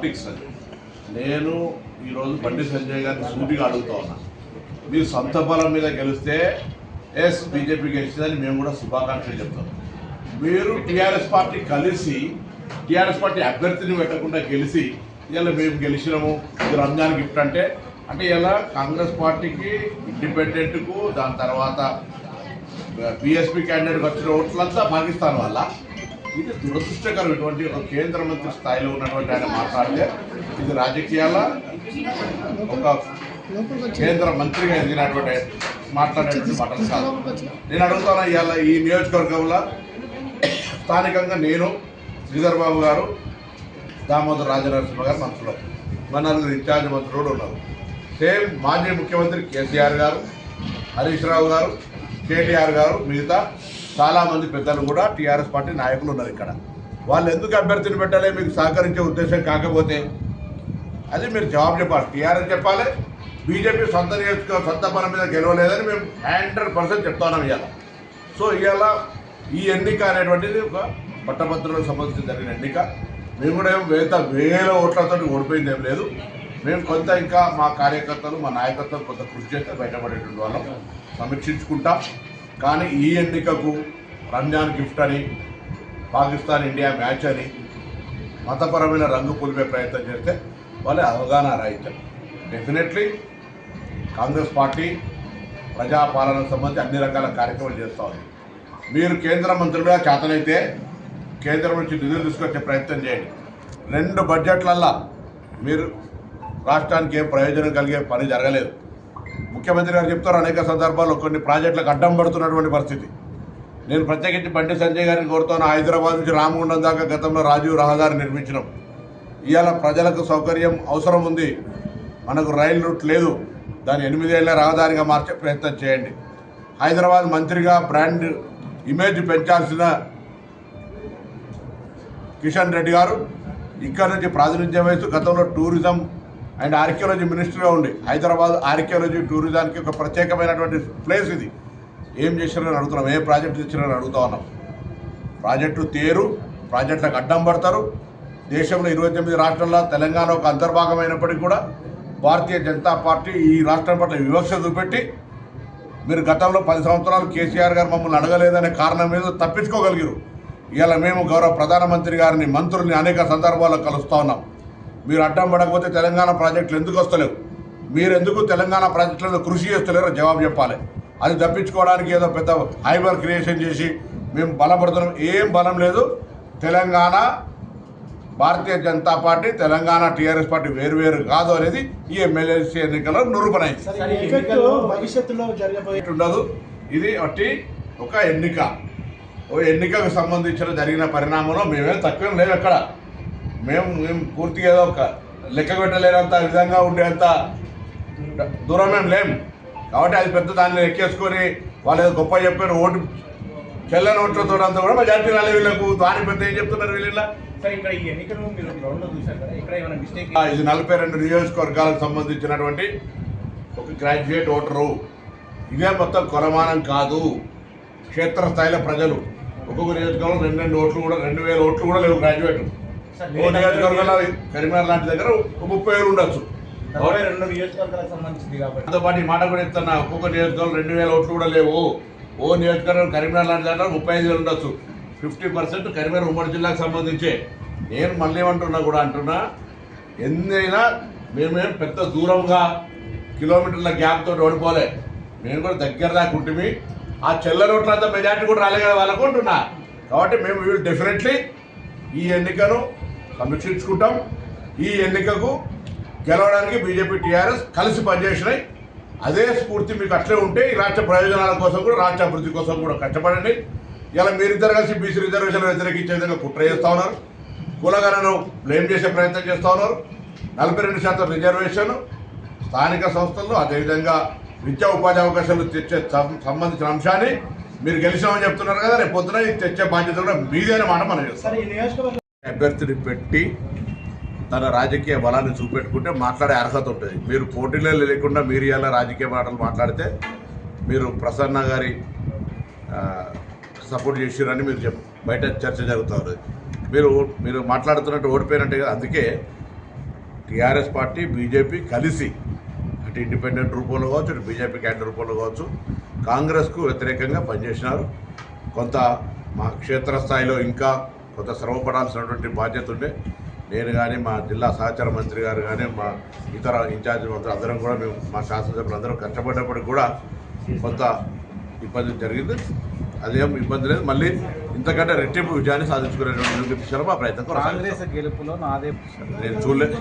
Politics అది. నేను ఈరోజు బండి సంజయ్ గారిని సూటిగా అడుగుతా ఉన్నా. మీరు సొంత బలం మీద గెలిస్తే ఎస్ బీజేపీ గెలిచిందని మేము కూడా శుభాకాంక్షలు చెప్తాం. మీరు టీఆర్ఎస్ పార్టీ కలిసి టీఆర్ఎస్ పార్టీ అభ్యర్థిని పెట్టకుండా గెలిచి ఇలా మేము గెలిచినాము ఇది రంజాన్ గిఫ్ట్ అంటే అంటే ఇలా కాంగ్రెస్ పార్టీకి ఇండిపెండెంట్కు దాని తర్వాత బీఎస్పీ క్యాండిడేట్కి వచ్చిన ఓట్లంతా పాకిస్తాన్ వల్ల ఇది దురదృష్టకరమైనటువంటి ఒక కేంద్ర మంత్రి స్థాయిలో ఉన్నటువంటి ఆయన మాట్లాడితే ఇది రాజకీయాల ఒక కేంద్ర మంత్రిగా ఎదిగినటువంటి మాట్లాడేటువంటి మాటలు కాదు. నేను అడుగుతాను ఇవాళ ఈ నియోజకవర్గంలో స్థానికంగా నేను శ్రీధర్ బాబు గారు దామోదర్ రాజనరసింహ గారు మంత్రులు. మన నలుగురు ఇన్ఛార్జ్ మంత్రులు కూడా ఉన్నారు. సేమ్ మాజీ ముఖ్యమంత్రి కేసీఆర్ గారు హరీష్ రావు గారు కేటీఆర్ గారు మిగతా చాలామంది పెద్దలు కూడా టీఆర్ఎస్ పార్టీ నాయకులు ఉన్నారు ఇక్కడ. వాళ్ళు ఎందుకు అభ్యర్థిని పెట్టాలి? మీకు సహకరించే ఉద్దేశం కాకపోతే. అది మీరు జవాబు చెప్పాలి. టీఆర్ఎస్ చెప్పాలి. బీజేపీ సొంత నియోజక సొంత పని మీద గెలవలేదని మేము హండ్రెడ్ పర్సెంట్ చెప్తున్నాం ఇవాళ. సో ఇవాళ ఈ ఎన్నిక అనేటువంటిది ఒక పట్టభద్రులకు సంబంధించి జరిగిన ఎన్నిక. మేము కూడా ఏం వేత వేల ఓట్లతో ఓడిపోయింది ఏం లేదు. మేము కొంత ఇంకా మా కార్యకర్తలు మా నాయకత్వం కొంత కృషి చేస్తే బయటపడేటువంటి వాళ్ళం. సమీక్షించుకుంటాం. కానీ ఈ ఎన్నికకు రంజాన్ గిఫ్ట్ అని పాకిస్తాన్ ఇండియా మ్యాచ్ అని మతపరమైన రంగు పులిపే ప్రయత్నం చేస్తే వాళ్ళ అవగాహన రాహిత్యం డెఫినెట్లీ కాంగ్రెస్ పార్టీ ప్రజాపాలనకు సంబంధించి అన్ని రకాల కార్యక్రమాలు చేస్తూ ఉంది. మీరు కేంద్ర మంత్రులుగా చేతనైతే కేంద్రం నుంచి నిధులు తీసుకొచ్చే ప్రయత్నం చేయండి. రెండు బడ్జెట్లల్లా మీరు రాష్ట్రానికి ఏం ప్రయోజనం కలిగే పని జరగలేదు. ముఖ్యమంత్రి గారు చెప్తారు అనేక సందర్భాల్లో కొన్ని ప్రాజెక్టులకు అడ్డం పడుతున్నటువంటి పరిస్థితి. నేను ప్రత్యేకించి బండి సంజయ్ గారిని కోరుతాను. హైదరాబాద్ నుంచి రామగుండం దాకా గతంలో రాజీవ్ రహదారి నిర్మించినాం. ఇవాళ ప్రజలకు సౌకర్యం అవసరం ఉంది. మనకు రైలు రూట్ లేదు. దాన్ని ఎనిమిదేళ్ళ రహదారిగా మార్చే ప్రయత్నం చేయండి. హైదరాబాద్ మంత్రిగా బ్రాండ్ ఇమేజ్ పెంచాల్సిన కిషన్ రెడ్డి గారు ఇక్కడ నుంచి ప్రాతినిధ్యం వహిస్తూ గతంలో టూరిజం అండ్ ఆర్కియాలజీ మినిస్టర్గా ఉండి హైదరాబాద్ ఆర్కియాలజీ టూరిజానికి ఒక ప్రత్యేకమైనటువంటి ప్లేస్ ఇది. ఏం చేసినారని అడుగుతున్నాం ఏ ప్రాజెక్టు తెచ్చినారని అడుగుతా ఉన్నాం. ప్రాజెక్టు తేరు ప్రాజెక్టులకు అడ్డం పడతారు. దేశంలో ఇరవై తొమ్మిది రాష్ట్రాల్లో తెలంగాణ ఒక అంతర్భాగమైనప్పటికీ కూడా భారతీయ జనతా పార్టీ ఈ రాష్ట్రం పట్ల వివక్ష చూపెట్టి మీరు గతంలో పది సంవత్సరాలు కేసీఆర్ గారు మమ్మల్ని అడగలేదనే కారణం మీద తప్పించుకోగలిగారు. ఇవాళ మేము గౌరవ ప్రధానమంత్రి గారిని మంత్రుల్ని అనేక సందర్భాల్లో కలుస్తూ ఉన్నాం. మీరు అడ్డం పడకపోతే తెలంగాణ ప్రాజెక్టులు ఎందుకు వస్తలేవు? మీరు ఎందుకు తెలంగాణ ప్రాజెక్టుల మీద కృషి చేస్తలేరో జవాబు చెప్పాలి. అది తప్పించుకోవడానికి ఏదో పెద్ద హైబర్ క్రియేషన్ చేసి మేము బలపడుతున్నాం. ఏం బలం లేదు. Telangana Bharatiya Janata party Telangana TRS party వేరువేరు కాదు అనేది ఈ ఎమ్మెల్యేసీ ఎన్నికల్లో జరగబోయే ఉండదు. ఇది ఒకటి ఒక ఎన్నిక. ఓ ఎన్నికకు సంబంధించిన జరిగిన పరిణామంలో మేమేం తక్కువేం లేవు ఎక్కడ. మేము మేము పూర్తిగా ఏదో ఒక లెక్క పెట్టలేనంత విధంగా ఉండేంత దూరమేం లేం. కాబట్టి అది పెద్ద దాన్ని ఎక్కేసుకొని వాళ్ళు ఏదో గొప్ప చెప్పారు ఓటు చెల్లని ఓట్లతో అంతా కూడా మెజార్టీ రాలే వీళ్ళకు దాని పెద్ద ఏం చెప్తున్నారు వీళ్ళ ఇది నలభై రెండు నియోజకవర్గాలకు సంబంధించినటువంటి ఒక గ్రాడ్యుయేట్ ఓటరు. ఇదే మొత్తం కొలమానం కాదు. క్షేత్రస్థాయిలో ప్రజలు ఒక్కొక్క నియోజకవర్గం రెండు రెండు ఓట్లు కూడా రెండు వేల ఓట్లు కూడా లేవు గ్రాడ్యుయేట్ నియోజకవర్గంలో కరీంనగర్ లాంటి దగ్గర ఒక ముప్పై వేలు ఉండొచ్చు. రెండు నియోజకవర్గాలకు సంబంధించింది కాబట్టి. ఈ మాట కూడా చెప్తున్నా ఒక్కొక్క నియోజకవర్గం రెండు వేల ఓట్లు కూడా లేవు. ఓ నియోజకవర్గం కరీంనగర్ లాంటి దగ్గర ముప్పై ఐదు వేలు ఉండొచ్చు. ఫిఫ్టీ పర్సెంట్ కరీంనగర్ ఉమ్మడి జిల్లాకు సంబంధించే. నేను మళ్ళీ ఏమంటున్నా కూడా అంటున్నా ఎన్నైనా మేమేం పెద్ద దూరంగా కిలోమీటర్ల గ్యాప్ తోటి ఓడిపోలే. మేము కూడా దగ్గర దాకా ఉంటుంది ఆ చెల్ల రోడ్లంతా మెజార్టీ కూడా రాలే కదా వాళ్ళకు అంటున్నా. కాబట్టి మేము విల్ డెఫినెట్లీ ఈ ఎన్నికను సమీక్షించుకుంటాం ఈ ఎన్నికకు గెలవడానికి బీజేపీ టీఆర్ఎస్ కలిసి పనిచేసినాయి. అదే స్ఫూర్తి మీకు అట్లే ఉంటే ఈ రాష్ట్ర ప్రయోజనాల కోసం కూడా రాష్ట్ర అభివృద్ధి కోసం కూడా కష్టపడండి. ఇలా మీరిద్దరు కలిసి బీసీ రిజర్వేషన్ వ్యతిరేకించే విధంగా కుట్ర చేస్తూ ఉన్నారు. కులగణను బ్లేమ్ చేసే ప్రయత్నం చేస్తూ ఉన్నారు. నలభై రెండు శాతం రిజర్వేషన్ స్థానిక సంస్థల్లో అదేవిధంగా విద్యా ఉపాధి అవకాశాలు తెచ్చే సంబంధించిన అంశాన్ని మీరు గెలిచామని చెప్తున్నారు కదా రేపు పొద్దున ఇది తెచ్చే బాధ్యత కూడా మీదేన మాట మనం చేస్తాం. అభ్యర్థిని పెట్టి తన రాజకీయ బలాన్ని చూపెట్టుకుంటే మాట్లాడే అర్హత ఉంటుంది. మీరు పోటీలో లేకుండా మీరు ఇలా రాజకీయ మాటలు మాట్లాడితే మీరు ప్రసన్న గారి సపోర్ట్ చేసిరని మీరు చెప్ బయట చర్చ జరుగుతుంది మీరు మీరు మాట్లాడుతున్నట్టు ఓడిపోయినట్టే కదా. అందుకే టీఆర్ఎస్ పార్టీ బీజేపీ కలిసి అటు ఇండిపెండెంట్ రూపంలో కావచ్చు అటు బీజేపీ క్యాండిడేట్ రూపంలో కావచ్చు కాంగ్రెస్కు వ్యతిరేకంగా పనిచేసినారు. కొంత మా క్షేత్రస్థాయిలో ఇంకా కొంత శ్రమపడాల్సినటువంటి బాధ్యత ఉండే నేను కానీ మా జిల్లా సహచార మంత్రి గారు కానీ మా ఇతర ఇన్ఛార్జ్ మంత్రులు అందరం కూడా మేము మా శాసనసభ్యులు అందరం కష్టపడ్డప్పటికి కూడా కొంత ఇబ్బంది జరిగింది. అదేం ఇబ్బంది లేదు. మళ్ళీ ఇంతకంటే రెట్టింపు విజయాన్ని సాధించుకునేటువంటి దిశలో మా ప్రయత్నం. కాంగ్రెస్ గెలుపులో నాదే నేను చూడలేదు